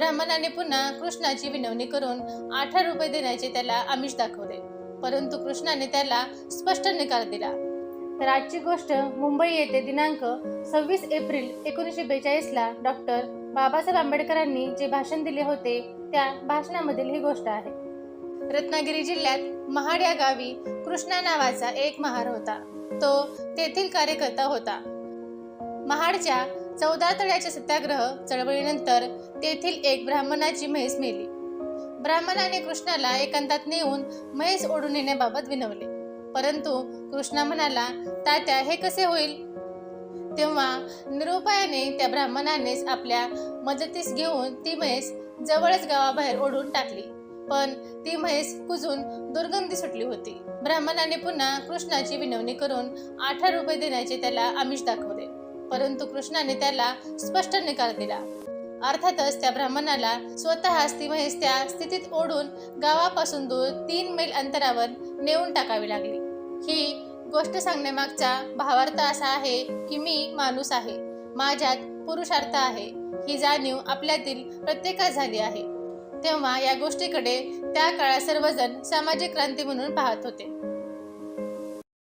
ब्राह्मणाने पुन्हा कृष्णाची विनवणी करून अठरा रुपये देण्याचे त्याला आमिष दाखवले. परंतु कृष्णाने त्याला स्पष्ट निकाल दिला. तर आजची गोष्ट मुंबई येथे दिनांक सव्वीस एप्रिल एकोणीसशे बेचाळीसला डॉक्टर बाबासाहेब आंबेडकरांनी जे भाषण दिले होते त्या भाषणामधील ही गोष्ट आहे. रत्नागिरी जिल्ह्यात महाड या गावी कृष्णा नावाचा एक महार होता. तो तेथील कार्यकर्ता होता. महाडच्या चौदा तळ्याचे सत्याग्रह चळवळीनंतर तेथील एक ब्राह्मणाची म्हैस मेली. ब्राह्मणाने कृष्णाला एकांतात नेऊन म्हैस ओढून येण्याबाबत विनवले. परंतु कृष्णा म्हणाला तात्या हे कसे होईल? तेव्हा निरुपायाने त्या ब्राह्मणानेच आपल्या मदतीस घेऊन ती म्हैस जवळच गावाबाहेर ओढून टाकली. पण ती म्हैस कुजून दुर्गंधी सुटली होती. ब्राह्मणाने पुन्हा कृष्णाची विनवणी करून अठरा रुपये देण्याचे त्याला आमिष दाखवले. परंतु कृष्णाने त्याला स्पष्ट निकाल दिला. अर्थातच त्या ब्राह्मणाला स्वतः ती त्या स्थितीत ओढून गावापासून दूर तीन मैल अंतरावर नेऊन टाकावी लागली. ही गोष्ट सांगण्यामागचा भावार्थ असा आहे की मी माणूस आहे. माझ्यात पुरुषार्थ आहे. ही जाणीव आपल्यातील प्रत्येकात झाली आहे. तेव्हा या गोष्टीकडे त्या काळात सर्वजण सामाजिक क्रांती म्हणून पाहत होते.